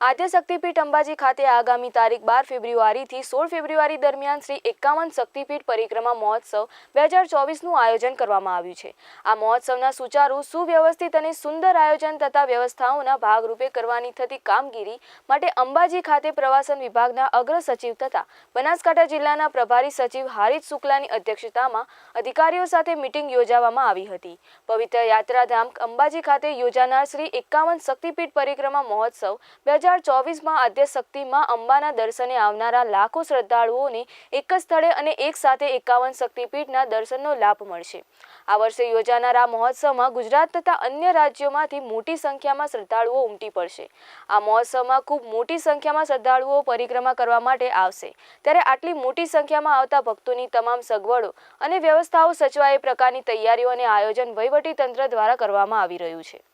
આદ્ય શક્તિપીઠ અંબાજી ખાતે આગામી તારીખ બાર ફેબ્રુઆરીથી સોળ ફેબ્રુઆરી દરમિયાન શ્રી એકાવન શક્તિપીઠ પરિક્રમા મહોત્સવ બે હજાર ચોવીસનું આયોજન કરવામાં આવ્યું છે. આ મહોત્સવના સુચારુ સુવ્યવસ્થિત અને સુંદર આયોજન તથા વ્યવસ્થાઓના ભાગરૂપે કરવાની થતી કામગીરી માટે અંબાજી ખાતે પ્રવાસન વિભાગના અગ્ર સચિવ તથા બનાસકાંઠા જિલ્લાના પ્રભારી સચિવ હારિત શુક્લાની અધ્યક્ષતામાં અધિકારીઓ સાથે મિટિંગ યોજાવામાં આવી હતી. પવિત્ર યાત્રાધામ અંબાજી ખાતે યોજાનાર શ્રી એકાવન શક્તિપીઠ પરિક્રમા મહોત્સવ બે હજાર ચોવીસમાં આદ્યશક્તિમાં અંબાના દર્શને આવનારા લાખો શ્રદ્ધાળુઓને એક જ સ્થળે અને એક સાથે એકાવન શક્તિપીઠના દર્શનનો લાભ મળશે. આ વર્ષે યોજાનારા મહોત્સવમાં ગુજરાત તથા અન્ય રાજ્યોમાંથી મોટી સંખ્યામાં શ્રદ્ધાળુઓ ઉમટી પડશે. આ મહોત્સવમાં ખૂબ મોટી સંખ્યામાં શ્રદ્ધાળુઓ પરિક્રમા કરવા માટે આવશે. ત્યારે આટલી મોટી સંખ્યામાં આવતા ભક્તોની તમામ સગવડો અને વ્યવસ્થાઓ સચવાય એ પ્રકારની તૈયારીઓ અને આયોજન વહીવટી તંત્ર દ્વારા કરવામાં આવી રહ્યું છે.